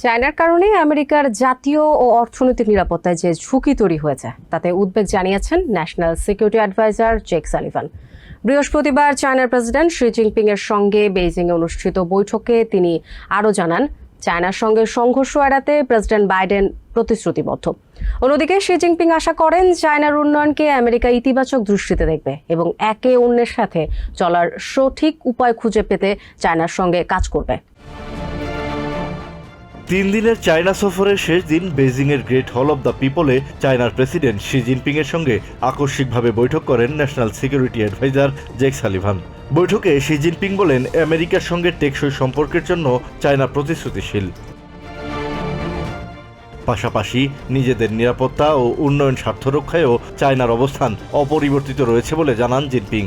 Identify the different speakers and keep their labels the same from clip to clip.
Speaker 1: চায়নার কারণে আমেরিকার জাতীয় ও অর্থনৈতিক নিরাপত্তায় যে ঝুঁকি তৈরি হয়েছে, তাতে উদ্বেগ জানিয়েছেন national security adviser Jake Sullivan. বৃহস্পতিবার চায়নার প্রেসিডেন্ট শি জিনপিং এর সঙ্গে বেইজিংয়ে অনুষ্ঠিত বৈঠকে তিনি আরও জানান, চায়নার সঙ্গে সংঘর্ষ এড়াতে প্রেসিডেন্ট বাইডেন প্রতিশ্রুতিবদ্ধ। অন্যদিকে শি জিনপিং আশা করেন চায়নার উন্নয়নকে আমেরিকা ইতিবাচক দৃষ্টিতে দেখবে এবং একে অন্যের সাথে চলার সঠিক উপায় খুঁজে পেতে চায়নার সঙ্গে কাজ করবে।
Speaker 2: তিন দিনের চায়না সফরের শেষ দিন বেজিংয়ের গ্রেট হল অব দ্য পিপলে চায়নার প্রেসিডেন্ট শি জিনপিং এর সঙ্গে আকস্মিকভাবে বৈঠক করেন national security adviser Jake Sullivan. বৈঠকে শি জিনপিং বলেন, আমেরিকার সঙ্গে টেকসই সম্পর্কের জন্য চায়না প্রতিশ্রুতিশীল। পাশাপাশি নিজেদের নিরাপত্তা ও উন্নয়ন স্বার্থ রক্ষায়ও চায়নার অবস্থান অপরিবর্তিত রয়েছে বলে জানান জিনপিং।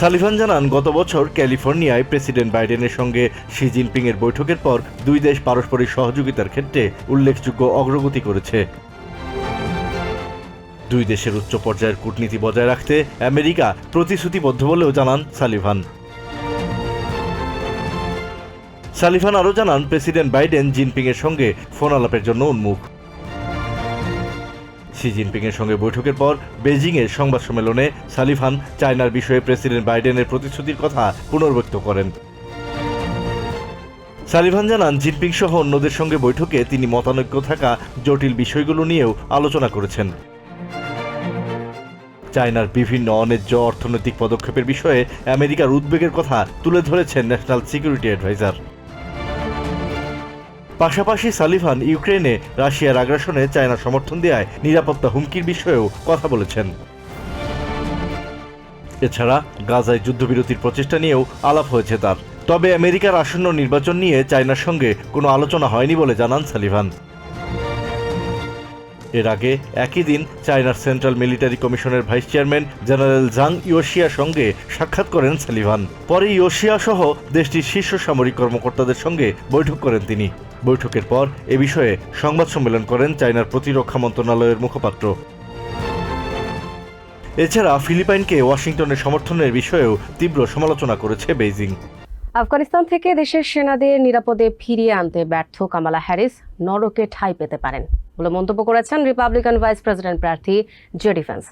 Speaker 2: সালিভান জানান, গত বছর ক্যালিফোর্নিয়ায় প্রেসিডেন্ট বাইডেনের সঙ্গে শি জিনপিং এর বৈঠকের পর দুই দেশ পারস্পরিক সহযোগিতার ক্ষেত্রে উল্লেখযোগ্য অগ্রগতি করেছে। দুই দেশের উচ্চ পর্যায়ের কূটনীতি বজায় রাখতে আমেরিকা প্রতিশ্রুতিবদ্ধ বলেও জানান সালিভান সালিভান আরও জানান, প্রেসিডেন্ট বাইডেন জিনপিং এর সঙ্গে ফোন আলাপের জন্য উন্মুখ। শি জিনপিংয়ের সঙ্গে বৈঠকের পর বেজিংয়ে সংবাদ সম্মেলনে সালিভান চায়নার বিষয়ে প্রেসিডেন্ট বাইডেনের প্রতিশ্রুতির কথা পুনর্ব্যক্ত করেন। সালিভান জানান জিনপিং সহ অন্যদের সঙ্গে বৈঠকে তিনি মতানৈক্য থাকা জটিল বিষয়গুলো নিয়েও আলোচনা করেছেন। চায়নার বিভিন্ন অন্যায্য অর্থনৈতিক পদক্ষেপের বিষয়ে আমেরিকার উদ্বেগের কথা তুলে ধরেছেন ন্যাশনাল সিকিউরিটি অ্যাডভাইজার। পাশাপাশি সালিভান ইউক্রেনে রাশিয়ার আগ্রাসনে চায়না সমর্থন দেওয়ায় নিরাপত্তা হুমকির বিষয়েও কথা বলেছেন। এছাড়া গাজায় যুদ্ধবিরতির প্রচেষ্টা নিয়েও আলাপ হয়েছে তার। তবে আমেরিকার আসন্ন নির্বাচন নিয়ে চায়নার সঙ্গে কোনো আলোচনা হয়নি বলে জানান সালিভান এর আগে একই দিন চায়নার সেন্ট্রাল মিলিটারি কমিশনের ভাইস চেয়ারম্যান জেনারেল জাং ইয়োশিয়ার সঙ্গে সাক্ষাৎ করেন সালিভান। পরে ইয়োশিয়া সহ দেশটির শীর্ষ সামরিক কর্মকর্তাদের সঙ্গে বৈঠক করেন তিনি। বৈঠকের পর এ বিষয়ে সংবাদ সম্মেলন করেন চায়নার প্রতিরক্ষা মন্ত্রণালয়ের মুখপাত্র। এছাড়া ফিলিপাইনকে ওয়াশিংটনের সমর্থনের বিষয়েও তীব্র সমালোচনা করেছে বেইজিং।
Speaker 1: আফগানিস্তান থেকে দেশের সেনাদের নিরাপদে ফিরিয়ে আনতে ব্যর্থ কামালা হ্যারিস, নরকে ঠাঁই পেতে পারেন। বলে মন্তব্য করেছেন রিপাবলিকান ভাইস প্রেসিডেন্ট প্রার্থী জে ডিফেন্স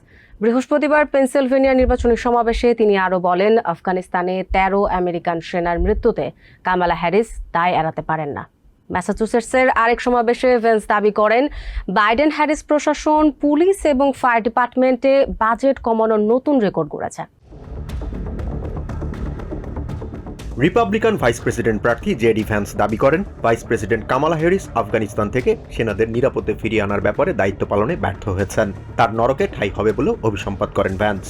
Speaker 1: বৃহস্পতিবার পেনসিলভেনিয়া নির্বাচনী সমাবেশে তিনি আরও বলেন, আফগানিস্তানে তেরো আমেরিকান সেনার মৃত্যুতে কামালা হ্যারিস দায় এড়াতে পারেন না। ম্যাসাচুসেটসের আরেক সমাবেশে ভেন্স দাবি করেন, বাইডেন হ্যারিস প্রশাসন, পুলিশ এবং ফায়ার ডিপার্টমেন্টে বাজেট কমানোর নতুন রেকর্ড গড়েছে।
Speaker 3: রিপাবলিকান ভাইস প্রেসিডেন্ট প্রার্থী জেডি ভ্যান্স দাবি করেন vice president Kamala Harris Afghanistan থেকে সেনাদের নিরাপদে ফিরিয়ে আনার ব্যাপারে দায়িত্ব পালনে ব্যর্থ হয়েছেন। তার নরকে ঠাই হবে বলেও অভিসম্পাদ করেন ভ্যান্স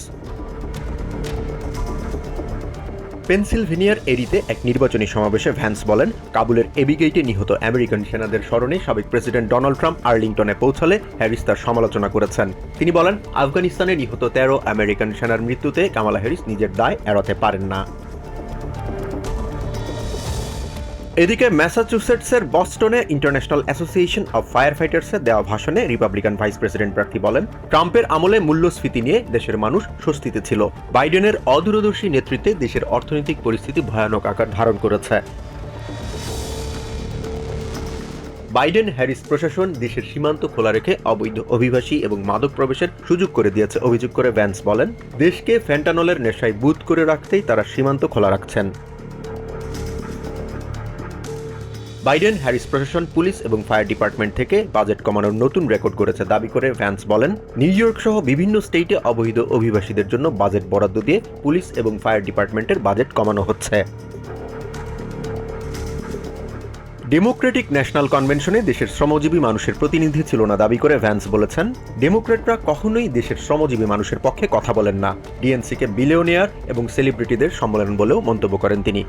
Speaker 3: পেনসিলভেনিয়ার এরিতে এক নির্বাচনী সমাবেশে ভ্যান্স বলেন, কাবুলের এবিগেইটে নিহত আমেরিকান সেনাদের স্মরণে সাবেক প্রেসিডেন্ট ডোনাল্ড ট্রাম্প আর্লিংটনে পৌঁছালে হ্যারিস তার সমালোচনা করেছেন। তিনি বলেন, আফগানিস্তানে নিহত তেরো আমেরিকান সেনার মৃত্যুতে কামালা হ্যারিস নিজের দায় এড়াতে পারেন না। এদিকে ম্যাসাচুসেটসের বস্টনে ইন্টারন্যাশনাল অ্যাসোসিয়েশন অব ফায়ার ফাইটার্সে দেওয়া ভাষণে রিপাবলিকান ভাইস প্রেসিডেন্ট প্রার্থী বলেন, ট্রাম্পের আমলে মূল্যস্ফীতি নিয়ে দেশের মানুষ স্বস্তিতে ছিল। বাইডেনের অদূরদর্শী নেতৃত্বে দেশের অর্থনৈতিক পরিস্থিতি ভয়ানক আকার ধারণ করেছে। বাইডেন হ্যারিস প্রশাসন দেশের সীমান্ত খোলা রেখে অবৈধ অভিবাসী এবং মাদক প্রবেশের সুযোগ করে দিয়েছে, অভিযোগ করে ভ্যান্স বলেন। দেশকে ফ্যান্টানলের নেশায় বুথ করে রাখতেই তারা সীমান্ত খোলা রাখছেন। বাইডেন, হ্যারিস প্রশাসন, পুলিশ এবং ফায়ার ডিপার্টমেন্ট থেকে বাজেট কমানোর নতুন রেকর্ড করেছে দাবি করে ভ্যান্স বলেন, নিউ ইয়র্ক সহ বিভিন্ন স্টেটে অবৈধ অভিবাসীদের জন্য বাজেট বরাদ্দ দিয়ে পুলিশ এবং ফায়ার ডিপার্টমেন্টের বাজেট কমানো হচ্ছে। ডেমোক্রেটিক ন্যাশনাল কনভেনশনে দেশের শ্রমজীবী মানুষের প্রতিনিধি ছিল না দাবি করে ভ্যান্স বলেছেন, ডেমোক্রেটরা কখনোই দেশের শ্রমজীবী মানুষের পক্ষে কথা বলেন না। ডিএনসিকে বিলিয়নিয়ার এবং সেলিব্রিটিদের সম্মেলন বলেও মন্তব্য করেন তিনি।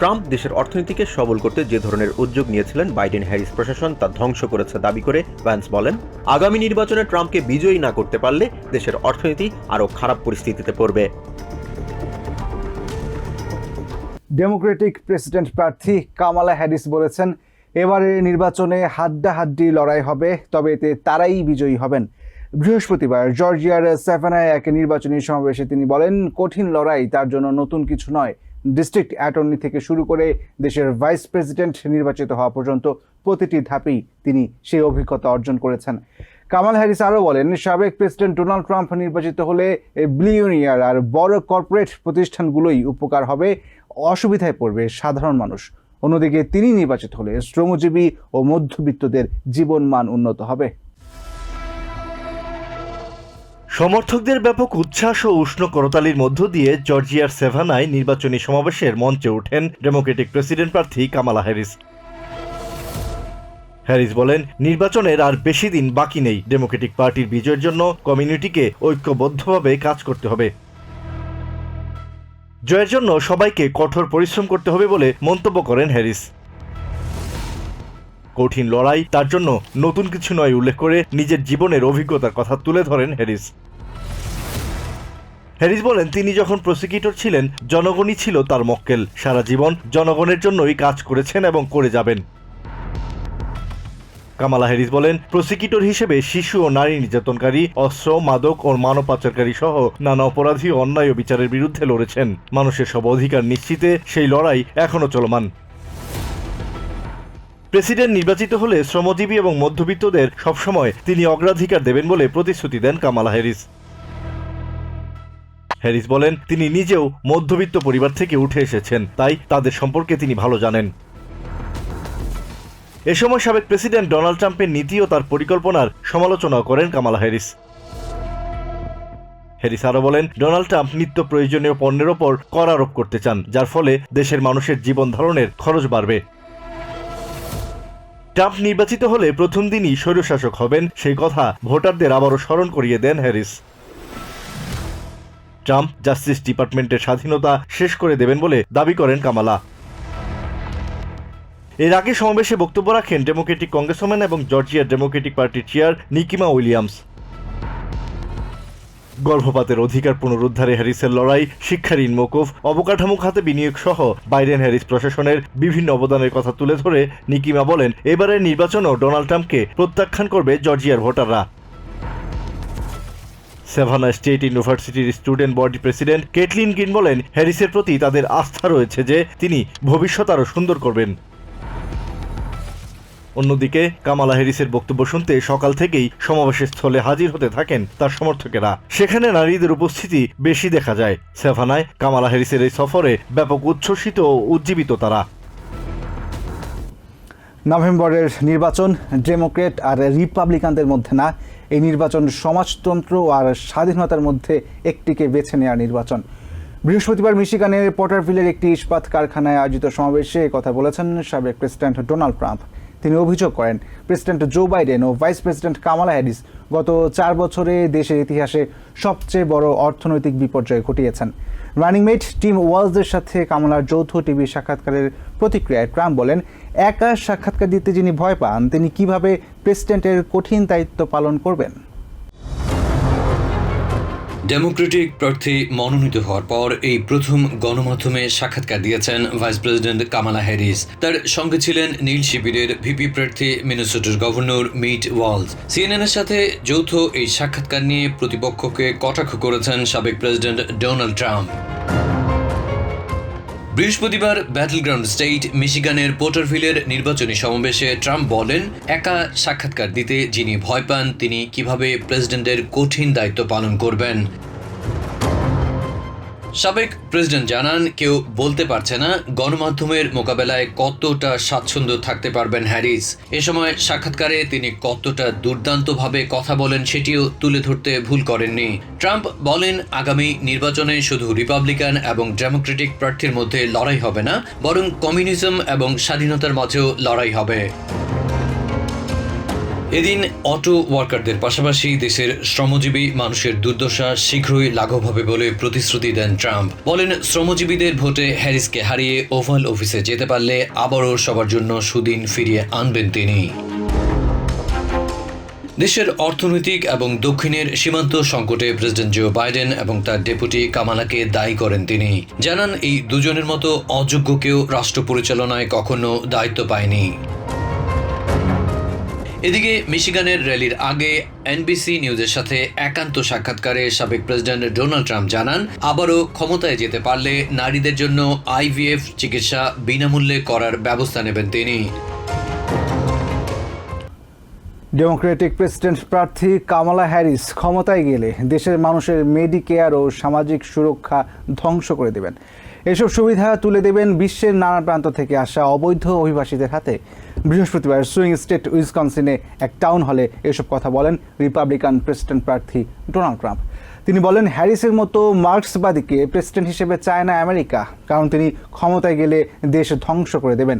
Speaker 3: ট্রাম্প দেশের অর্থনীতিকে সবল করতে যে ধরনের উদ্যোগ নিয়েছিলেন বাইডেন হ্যারিস প্রশাসন তা ধ্বংস করেছে দাবি করে ভ্যান্স বলেন। আগামী নির্বাচনে ট্রাম্পকে বিজয়ী না করতে পারলে দেশের অর্থনীতি আরও খারাপ পরিস্থিতিতে পড়বে।
Speaker 4: ডেমোক্রেটিক প্রেসিডেন্ট প্রার্থী কামালা হ্যারিস বলেছেন এবারের নির্বাচনে হাড্ডাহাড্ডি লড়াই হবে, তবে এতে তারাই বিজয়ী হবেন। বৃহস্পতিবার জর্জিয়ার সেভেনায় এক নির্বাচনী সমাবেশে তিনি বলেন, কঠিন লড়াই তার জন্য নতুন কিছু নয়। ডিস্ট্রিক্ট অ্যাটর্নি থেকে শুরু করে দেশের ভাইস প্রেসিডেন্ট নির্বাচিত হওয়া পর্যন্ত প্রতিটি ধাপেই তিনি সেই অভিজ্ঞতা অর্জন করেছেন। কামাল হ্যারিস আরও বলেন, সাবেক প্রেসিডেন্ট ডোনাল্ড ট্রাম্প নির্বাচিত হলে বিলিয়নিয়ার আর বড় কর্পোরেট প্রতিষ্ঠানগুলোই উপকার হবে, অসুবিধায় পড়বে সাধারণ মানুষ। অন্যদিকে তিনি নির্বাচিত হলে শ্রমজীবী ও মধ্যবিত্তদের জীবনমান উন্নত হবে।
Speaker 2: সমর্থকদের ব্যাপক উচ্ছ্বাস ও উষ্ণ করতালির মধ্য দিয়ে জর্জিয়ার সেভানায় নির্বাচনী সমাবেশের মঞ্চে ওঠেন ডেমোক্রেটিক প্রেসিডেন্ট প্রার্থী কামালা হ্যারিস। হ্যারিস বলেন, নির্বাচনের আর বেশি দিন বাকি নেই। ডেমোক্রেটিক পার্টির বিজয়ের জন্য কমিউনিটিকে ঐক্যবদ্ধভাবে কাজ করতে হবে। জয়ের জন্য সবাইকে কঠোর পরিশ্রম করতে হবে বলে মন্তব্য করেন হ্যারিস। কঠিন লড়াই, তার জন্য নতুন কিছু নয় উল্লেখ করে নিজের জীবনের অভিজ্ঞতার কথা তুলে ধরেন হ্যারিস। হ্যারিস বলেন, তিনি যখন প্রসিকিউটর ছিলেন, জনগণই ছিল তার মক্কেল। সারা জীবন জনগণের জন্যই কাজ করেছেন এবং করে যাবেন। কামালা হ্যারিস বলেন, প্রসিকিউটর হিসেবে শিশু ও নারী নির্যাতনকারী, অস্ত্র, মাদক ও মানব পাচারকারী সহ নানা অপরাধী অন্যায় ও বিচারের বিরুদ্ধে লড়েছেন। মানুষের সব অধিকার নিশ্চিতে সেই লড়াই এখনও চলমান। প্রেসিডেন্ট নির্বাচিত হলে শ্রমজীবী এবং মধ্যবিত্তদের সবসময় তিনি অগ্রাধিকার দেবেন বলে প্রতিশ্রুতি দেন কামালা হ্যারিস। হ্যারিস বলেন, তিনি নিজেও মধ্যবিত্ত পরিবার থেকে উঠে এসেছেন, তাই তাদের সম্পর্কে তিনি ভালো জানেন। এ সময় সাবেক প্রেসিডেন্ট ডোনাল্ড ট্রাম্পের নীতি ও তার পরিকল্পনার সমালোচনা করেন কামালা হ্যারিস। হ্যারিস আরও বলেন, ডোনাল্ড ট্রাম্প নিত্য প্রয়োজনীয় পণ্যের ওপর কর আরোপ করতে চান, যার ফলে দেশের মানুষের জীবন ধারণের খরচ বাড়বে। ট্রাম্প নির্বাচিত হলে প্রথম দিনই স্বৈরশাসক হবেন, সেই কথা ভোটারদের আবারও স্মরণ করিয়ে দেন হ্যারিস। ট্রাম্প জাস্টিস ডিপার্টমেন্টের স্বাধীনতা শেষ করে দেবেন বলে দাবি করেন কামালা। এর আগে সমাবেশে বক্তব্য রাখেন ডেমোক্রেটিক কংগ্রেসম্যান এবং জর্জিয়ার ডেমোক্রেটিক পার্টির চেয়ার নিকিমা উইলিয়ামস। গর্ভপাতের অধিকার পুনরুদ্ধারে হ্যারিসের লড়াই শিক্ষা ঋণ মকুফ অবকাঠামো খাতে বিনিয়োগ সহ বাইডেন হ্যারিস প্রশাসনের বিভিন্ন অবদানের কথা তুলে ধরে নিকিমা বলেন, এবারের নির্বাচনও ডোনাল্ড ট্রাম্পকে প্রত্যাখ্যান করবে জর্জিয়ার ভোটাররা। সেভানা স্টেট ইউনিভার্সিটির student body president Caitlin Green বলেন, হ্যারিসের প্রতি তাদের আস্থা রয়েছে যে তিনি ভবিষ্যৎ আরও সুন্দর করবেন। অন্যদিকে কামালা হ্যারিসের বক্তব্য শুনতে সকাল থেকেই সমাবেশের স্থলে হাজির হতে থাকেন তার সমর্থকেরা। সেখানে নারীদের উপস্থিতি বেশি দেখা যায়। সেভানায় কামালা হ্যারিসের এই সফরে ব্যাপক উচ্ছ্বসিত ও উজ্জীবিত তারা।
Speaker 4: নভেম্বরের নির্বাচন ডেমোক্রেট আর রিপাবলিকানদের মধ্যে না, এই নির্বাচন সমাজতন্ত্র আর স্বাধীনতার মধ্যে একটিকে বেছে নেওয়ার নির্বাচন। বৃহস্পতিবার মিশিগানের পটারভিলের একটি ইস্পাত কারখানায় আয়োজিত সমাবেশে কথা বলেছেন সাবেক প্রেসিডেন্ট ডোনাল্ড ট্রাম্প। তিনি অভিযোগ করেন, প্রেসিডেন্ট জো বাইডেন ও ভাইস প্রেসিডেন্ট কামালা হ্যারিস গত চার বছরে দেশের ইতিহাসে সবচেয়ে বড় অর্থনৈতিক বিপর্যয় ঘটিয়েছেন। রানিং মেট টিম ওয়ালসদের সাথে কামালার যৌথ টিভি সাক্ষাৎকারের প্রতিক্রিয়ায় ট্রাম্প বলেন, একা সাক্ষাৎকার দিতে যিনি ভয় পান, তিনি কীভাবে প্রেসিডেন্টের কঠিন দায়িত্ব পালন করবেন?
Speaker 5: ডেমোক্রেটিক প্রার্থী মনোনীত হওয়ার পর এই প্রথম গণমাধ্যমে সাক্ষাৎকার দিয়েছেন ভাইস প্রেসিডেন্ট কামালা হ্যারিস। তার সঙ্গে ছিলেন নীল শিবিরের ভিপি প্রার্থী মিনেসোটার গভর্নর মিট ওয়ালস। সিএনএনের সাথে যৌথ এই সাক্ষাৎকার নিয়ে প্রতিপক্ষকে কটাক্ষ করেছেন সাবেক প্রেসিডেন্ট ডোনাল্ড ট্রাম্প। বৃহস্পতিবার ব্যাটলগ্রাউন্ড স্টেট মিশিগানের পোটারভিলের নির্বাচনী সমাবেশে ট্রাম্প বলেন, একা সাক্ষাৎকার দিতে যিনি ভয় পান, তিনি কীভাবে প্রেসিডেন্টের কঠিন দায়িত্ব পালন করবেন? সাবেক প্রেসিডেন্ট জানান, কেউ বলতে পারছে না গণমাধ্যমের মোকাবেলায় কতটা স্বাচ্ছন্দ্য থাকতে পারবেন হ্যারিস। এ সময় সাক্ষাৎকারে তিনি কতটা দুর্দান্তভাবে কথা বলেন সেটিও তুলে ধরতে ভুল করেননি। ট্রাম্প বলেন, আগামী নির্বাচনে শুধু রিপাবলিকান এবং ডেমোক্রেটিক প্রার্থীর মধ্যে লড়াই হবে না, বরং কমিউনিজম এবং স্বাধীনতার মাঝেও লড়াই হবে। এদিন অটো ওয়ার্কারদের পাশাপাশি দেশের শ্রমজীবী মানুষের দুর্দশা শীঘ্রই লাঘব হবে বলে প্রতিশ্রুতি দেন ট্রাম্প। বলেন, শ্রমজীবীদের ভোটে হ্যারিসকে হারিয়ে ওভাল অফিসে যেতে পারলে আবারও সবার জন্য সুদিন ফিরিয়ে আনবেন তিনি। দেশের অর্থনৈতিক এবং দক্ষিণের সীমান্ত সংকটে প্রেসিডেন্ট জো বাইডেন এবং তার ডেপুটি কামালাকে দায়ী করেন তিনি। জানান, এই দুজনের মতো অযোগ্য কেউ রাষ্ট্র পরিচালনায় কখনো দায়িত্ব পায়নি। এদিকে মিশিগানের র্যালির আগে এনবিসি নিউজের সাথে একান্ত সাক্ষাৎকারে সাবেক প্রেসিডেন্ট ডোনাল্ড ট্রাম্প জানান, আবারও ক্ষমতায় যেতে পারলে নারীদের জন্য আইভিএফ চিকিৎসা বিনামূল্যে করার ব্যবস্থা নেবেন তিনি।
Speaker 4: ডেমোক্রেটিক প্রেসিডেন্ট প্রার্থী কামালা হ্যারিস ক্ষমতায় গেলে দেশের মানুষের মেডিকেয়ার ও সামাজিক সুরক্ষা ধ্বংস করে দেবেন। এসব সুবিধা তুলে দেবেন বিশ্বের নানা প্রান্ত থেকে আসা অবৈধ অভিবাসীদের হাতে। বৃহস্পতিবার সুইং স্টেট উইসকনসিনে এক টাউন হলে এসব কথা বলেন রিপাবলিকান প্রেসিডেন্ট প্রার্থী ডোনাল্ড ট্রাম্প। তিনি বলেন, হ্যারিসের মতো মার্ক্সবাদীকে প্রেসিডেন্ট হিসেবে চায় না আমেরিকা, কারণ তিনি ক্ষমতায় গেলে দেশ ধ্বংস করে দেবেন।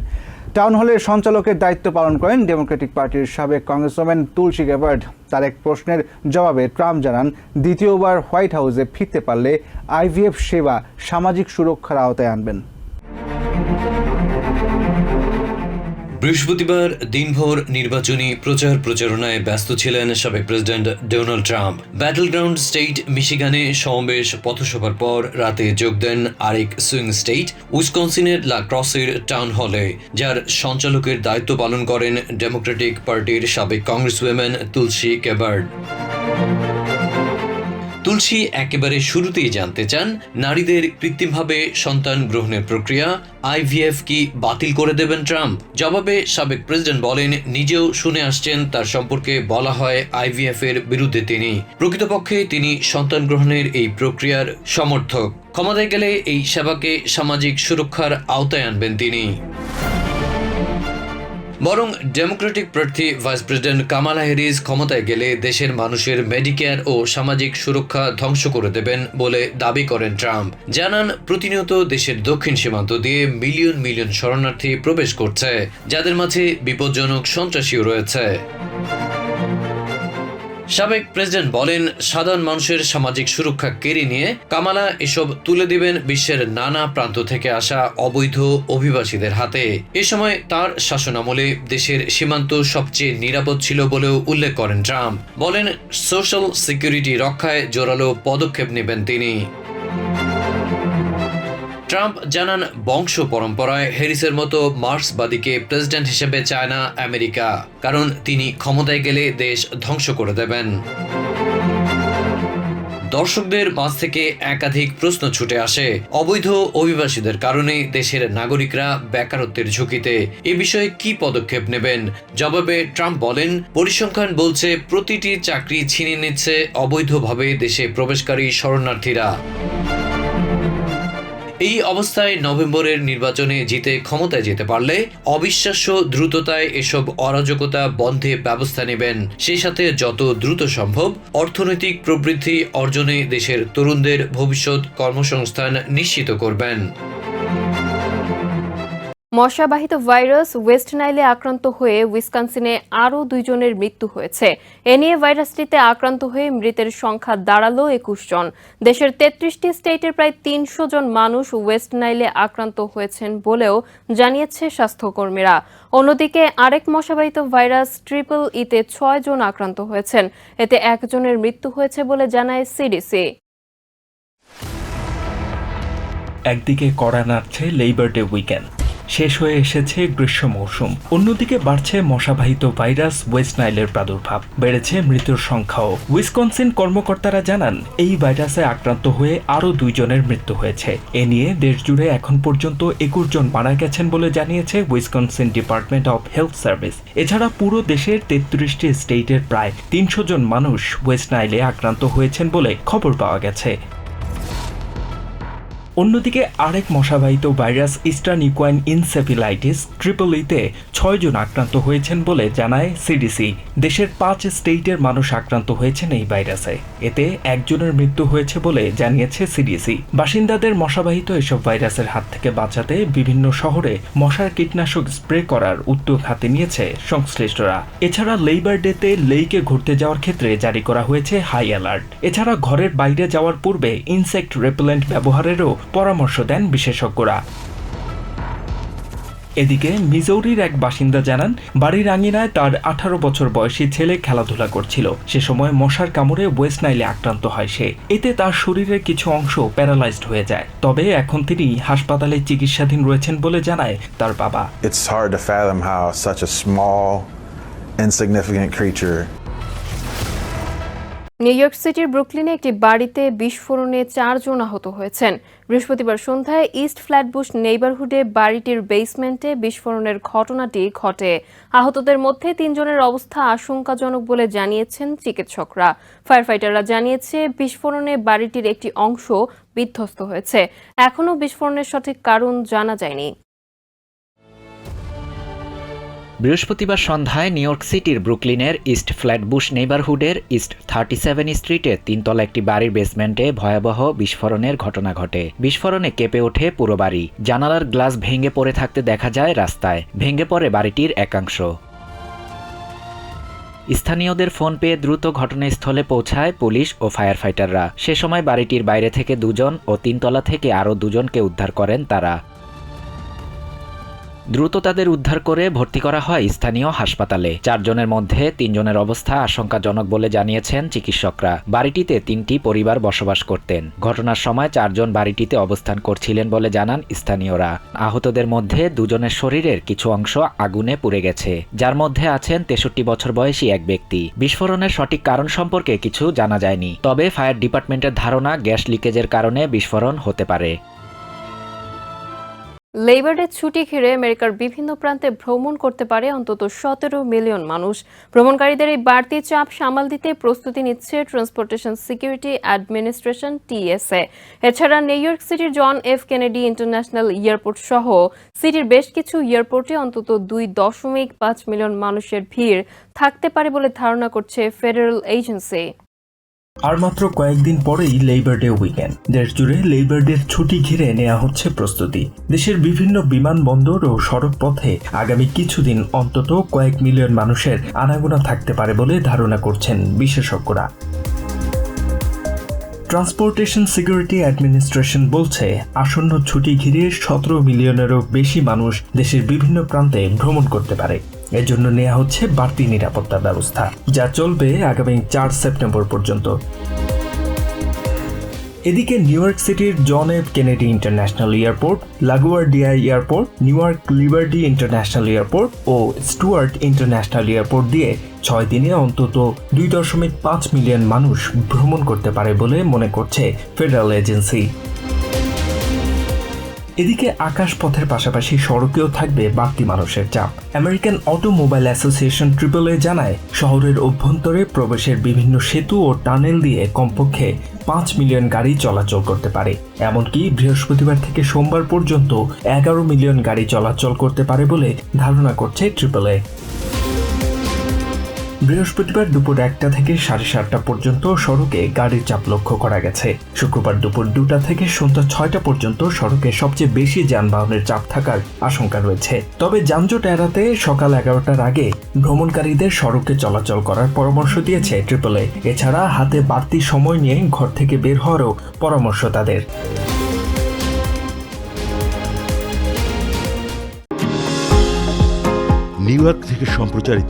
Speaker 4: টাউন হলের সঞ্চালকের দায়িত্ব পালন করেন ডেমোক্রেটিক পার্টির সাবেক কংগ্রেসম্যান তুলসী গ্যাবার্ড তার এক প্রশ্নের জবাবে ট্রাম্প জানান, দ্বিতীয়বার হোয়াইট হাউসে ফিরতে পারলে আইভিএফ সেবা সামাজিক সুরক্ষার আওতায় আনবেন।
Speaker 5: বৃহস্পতিবার দিনভর নির্বাচনী প্রচার প্রচারণায় ব্যস্ত ছিলেন সাবেক president Donald Trump. Battleground state মিশিগানে সমাবেশ পথসভার পর রাতে যোগ দেন আরেক সুইং স্টেট, উইসকনসিনের লা ক্রসের টাউন হলে যার সঞ্চালকের দায়িত্ব পালন করেন ডেমোক্রেটিক পার্টির সাবেক কংগ্রেস উইমেন তুলসী কেবার্ড তুলসী একেবারে শুরুতেই জানতে চান, নারীদের কৃত্রিমভাবে সন্তান গ্রহণের প্রক্রিয়া আইভিএফ কি বাতিল করে দেবেন ট্রাম্প? জবাবে সাবেক প্রেসিডেন্ট বলেন, নিজেও শুনে আসছেন, তার সম্পর্কে বলা হয় আইভিএফ এর বিরুদ্ধে তিনি। প্রকৃতপক্ষে তিনি সন্তান গ্রহণের এই প্রক্রিয়ার সমর্থক। ক্ষমতায় গেলে এই সেবাকে সামাজিক সুরক্ষার আওতায় আনবেন তিনি। বরং ডেমোক্রেটিক প্রার্থী ভাইস প্রেসিডেন্ট কামালা হ্যারিস ক্ষমতায় গেলে দেশের মানুষের মেডিকেয়ার ও সামাজিক সুরক্ষা ধ্বংস করে দেবেন বলে দাবি করেন ট্রাম্প। জানান, প্রতিনিয়ত দেশের দক্ষিণ সীমান্ত দিয়ে মিলিয়ন মিলিয়ন শরণার্থী প্রবেশ করছে, যাদের মাঝে বিপজ্জনক সন্ত্রাসীও রয়েছে। সাবেক প্রেসিডেন্ট বলেন, সাধারণ মানুষের সামাজিক সুরক্ষা কেড়ে নিয়ে কামালা এসব তুলে দিবেন বিশ্বের নানা প্রান্ত থেকে আসা অবৈধ অভিবাসীদের হাতে। এ সময় তার শাসনামলে দেশের সীমান্ত সবচেয়ে নিরাপদ ছিল বলেও উল্লেখ করেন ট্রাম্প। বলেন, সোশ্যাল সিকিউরিটি রক্ষায় জোরালো পদক্ষেপ নেবেন তিনি। ট্রাম্প জানান বংশ পরম্পরায় হ্যারিসের মতো মার্ক্সবাদীকে প্রেসিডেন্ট হিসেবে চায় না আমেরিকা, কারণ তিনি ক্ষমতায় গেলে দেশ ধ্বংস করে দেবেন। দর্শকদের মাঝ থেকে একাধিক প্রশ্ন ছুটে আসে। অবৈধ অভিবাসীদের কারণে দেশের নাগরিকরা বেকারত্বের ঝুঁকিতে। এ বিষয়ে কি পদক্ষেপ নেবেন? জবাবে ট্রাম্প বলেন, পরিসংখ্যান বলছে, প্রতিটি চাকরি ছিনিয়ে নিচ্ছে অবৈধভাবে দেশে প্রবেশকারী শরণার্থীরা। এই অবস্থায় নভেম্বরের নির্বাচনে জিতে ক্ষমতায় যেতে পারলে অবিশ্বাস্য দ্রুততায় এসব অরাজকতা বন্ধে ব্যবস্থা নেবেন। সেই সাথে যত দ্রুত সম্ভব অর্থনৈতিক প্রবৃদ্ধি অর্জনে দেশের তরুণদের ভবিষ্যৎ কর্মসংস্থান নিশ্চিত করবেন।
Speaker 6: মশাবাহিত ভাইরাস ওয়েস্ট নাইলে আক্রান্ত হয়ে উইসকনসিনে আরও দুইজনের মৃত্যু হয়েছে। এ নিয়ে ভাইরাসটিতে আক্রান্ত হয়ে মৃতের সংখ্যা দাঁড়াল একুশ জন। দেশের তেত্রিশটি স্টেটের প্রায় তিনশো জন মানুষ ওয়েস্ট নাইলে আক্রান্ত হয়েছেন বলেও জানিয়েছে স্বাস্থ্যকর্মীরা। অন্যদিকে আরেক মশাবাহিত ভাইরাস ট্রিপল ইতে ছয় জন আক্রান্ত হয়েছেন। এতে একজনের মৃত্যু হয়েছে বলে জানায় সিডিসি।
Speaker 7: একদিকে কড়া নাড়ছে লেবার ডে উইকেন্ড। শেষ হয়ে এসেছে গ্রীষ্ম মৌসুম। অন্যদিকে বাড়ছে মশাবাহিত ভাইরাস, ওয়েস্ট নাইলের প্রাদুর্ভাব। বেড়েছে মৃত্যুর সংখ্যাও। উইসকনসিন কর্মকর্তারা জানান, এই ভাইরাসে আক্রান্ত হয়ে আরও দুইজনের মৃত্যু হয়েছে। এ নিয়ে দেশ জুড়ে এখন পর্যন্ত একুশ জন মারা গেছেন বলে জানিয়েছে Wisconsin department of health service. এছাড়া পুরো দেশের তেত্রিশটি স্টেটের প্রায় তিনশো জন মানুষ ওয়েস্ট নাইলে আক্রান্ত হয়েছেন বলে খবর পাওয়া গেছে। অন্যদিকে আরেক মশাবাহিত virus eastern equine encephalitis triple ইতে ছয়জন আক্রান্ত হয়েছেন বলে জানায় সিডিসি। দেশের পাঁচ স্টেটের মানুষ আক্রান্ত হয়েছেন এই ভাইরাসে। এতে একজনের মৃত্যু হয়েছে বলে জানিয়েছে সিডিসি। বাসিন্দাদের মশাবাহিত এসব ভাইরাসের হাত থেকে বাঁচাতে বিভিন্ন শহরে মশার কীটনাশক স্প্রে করার উদ্যোগ হাতে নিয়েছে সংশ্লিষ্টরা। এছাড়া লেইবার ডেতে লেইকে ঘুরতে যাওয়ার ক্ষেত্রে জারি করা হয়েছে হাই অ্যালার্ট। এছাড়া ঘরের বাইরে যাওয়ার পূর্বে ইনসেক্ট রেপেলেন্ট ব্যবহারেরও পরামর্শ দেন বিশেষজ্ঞরা। এদিকে মিজৌরির এক বাসিন্দা জানান, বাড়ির আঙিনায় তার আঠারো বছর বয়সী ছেলে খেলাধুলা করছিল। সে সময় মশার কামড়ে ওয়েস্ট নাইলে আক্রান্ত হয় সে। এতে তার শরীরের কিছু অংশ প্যারালাইজড হয়ে যায়। তবে এখন তিনি হাসপাতালে চিকিৎসাধীন রয়েছেন বলে জানায় তার বাবা।
Speaker 8: It's hard to fathom how such a small.
Speaker 6: New York সিটির ব্রুকলিনে একটি বাড়িতে বিস্ফোরণে চারজন আহত হয়েছেন। বৃহস্পতিবার সন্ধ্যায় ইস্ট ফ্ল্যাটবুশ নেইবারহুডে বাড়িটির বেসমেন্টে বিস্ফোরণের ঘটনাটি ঘটে। আহতদের মধ্যে তিনজনের অবস্থা আশঙ্কাজনক বলে জানিয়েছেন চিকিৎসকরা। ফায়ার ফাইটাররা জানিয়েছে, বিস্ফোরণে বাড়িটির একটি অংশ বিধ্বস্ত হয়েছে। এখনও বিস্ফোরণের সঠিক কারণ জানা যায়নি।
Speaker 9: বৃহস্পতিবার সন্ধ্যায় নিউ ইয়র্ক সিটির ব্রুকলিনের ইস্ট ফ্ল্যাটবুশ নেইবারহুডের ইস্ট থার্টি সেভেন স্ট্রিটে তিনতলা একটি বাড়ির বেসমেন্টে ভয়াবহ বিস্ফোরণের ঘটনা ঘটে। বিস্ফোরণে কেঁপে ওঠে পুরো বাড়ি। জানালার গ্লাস ভেঙে পড়ে থাকতে দেখা যায় রাস্তায়। ভেঙে পড়ে বাড়িটির একাংশ। স্থানীয়দের ফোন পেয়ে দ্রুত ঘটনাস্থলে পৌঁছায় পুলিশ ও ফায়ার ফাইটাররা সে সময় বাড়িটির বাইরে থেকে দুজন ও তিনতলা থেকে আরও দুজনকে উদ্ধার করেন তারা। দ্রুত তাদের উদ্ধার করে ভর্তি করা হয় স্থানীয় হাসপাতালে। চারজনের মধ্যে তিনজনের অবস্থা আশঙ্কাজনক বলে জানিয়েছেন চিকিৎসকরা। বাড়িটিতে তিনটি পরিবার বসবাস করতেন। ঘটনার সময় চারজন বাড়িটিতে অবস্থান করছিলেন বলে জানান স্থানীয়রা। আহতদের মধ্যে দুজনের শরীরের কিছু অংশ আগুনে পুড়ে গেছে। যার মধ্যে আছেন তেষট্টি বছর বয়সী এক ব্যক্তি। বিস্ফোরণের সঠিক কারণ সম্পর্কে কিছু জানা যায়নি। তবে ফায়ার ডিপার্টমেন্টের ধারণা গ্যাস লিকেজের কারণে বিস্ফোরণ হতে পারে।
Speaker 6: লেবার ডে ছুটি ঘিরে আমেরিকার বিভিন্ন প্রান্তে ভ্রমণ করতে পারে অন্তত সতেরো মিলিয়ন মানুষ। ভ্রমণকারীদের এই বাড়তি চাপ সামাল দিতে প্রস্তুতি নিচ্ছে ট্রান্সপোর্টেশন সিকিউরিটি অ্যাডমিনিস্ট্রেশন টিএসএ। এছাড়া নিউ ইয়র্ক সিটির John F Kennedy International Airport সহ সিটির বেশ কিছু এয়ারপোর্টে অন্তত দুই দশমিক পাঁচ মিলিয়ন মানুষের ভিড় থাকতে পারে বলে ধারণা করছে ফেডারেল এজেন্সি।
Speaker 7: আর মাত্র কয়েকদিন পরেই লেবার ডে উইকেন্ড দেশ জুড়ে লেবার ডের ছুটি ঘিরে নেওয়া হচ্ছে প্রস্তুতি। দেশের বিভিন্ন বিমানবন্দর ও সড়ক পথে আগামী কিছুদিন অন্তত কয়েক মিলিয়ন মানুষের আনাগোনা থাকতে পারে বলে ধারণা করছেন বিশেষজ্ঞরা। ট্রান্সপোর্টেশন সিকিউরিটি অ্যাডমিনিস্ট্রেশন বলছে, আসন্ন ছুটি ঘিরে সতেরো মিলিয়নেরও বেশি মানুষ দেশের বিভিন্ন প্রান্তে ভ্রমণ করতে পারে। এজন্য নেওয়া হচ্ছে বাড়তি নিরাপত্তা ব্যবস্থা, যা চলবে আগামী চার সেপ্টেম্বর পর্যন্ত। এদিকে নিউ ইয়র্ক সিটির John F Kennedy International Airport LaGuardia Airport, New York Liberty International Airport ও স্টুয়ার্ট ইন্টারন্যাশনাল এয়ারপোর্ট দিয়ে ছয় দিনে অন্তত দুই দশমিক পাঁচ মিলিয়ন মানুষ ভ্রমণ করতে পারে বলে মনে করছে ফেডারেল এজেন্সি। এদিকে আকাশপথের পাশাপাশি সড়কেও থাকবে বাড়তি মানুষের চাপ। American automobile association triple A জানায়, শহরের অভ্যন্তরে প্রবেশের বিভিন্ন সেতু ও টানেল দিয়ে কমপক্ষে পাঁচ মিলিয়ন গাড়ি চলাচল করতে পারে। এমনকি বৃহস্পতিবার থেকে সোমবার পর্যন্ত এগারো মিলিয়ন গাড়ি চলাচল করতে পারে বলে ধারণা করছে ট্রিপল এ। বৃহস্পতিবার দুপুর একটা থেকে সাড়ে সাতটা পর্যন্ত সড়কে গাড়ির চাপ লক্ষ্য করা গেছে। শুক্রবার দুপুর দুটা থেকে সন্ধ্যা ছয়টা পর্যন্ত সড়কে সবচেয়ে বেশি যানবাহনের চাপ থাকার আশঙ্কা রয়েছে। তবে যানজট এড়াতে সকাল এগারোটার আগে ভ্রমণকারীদের সড়কে চলাচল করার পরামর্শ দিয়েছে ট্রিপল এছাড়া হাতে বাড়তি সময় নিয়ে ঘর থেকে বের হওয়ারও পরামর্শ তাদের।
Speaker 10: নিউ ইয়র্ক থেকে সম্প্রচারিত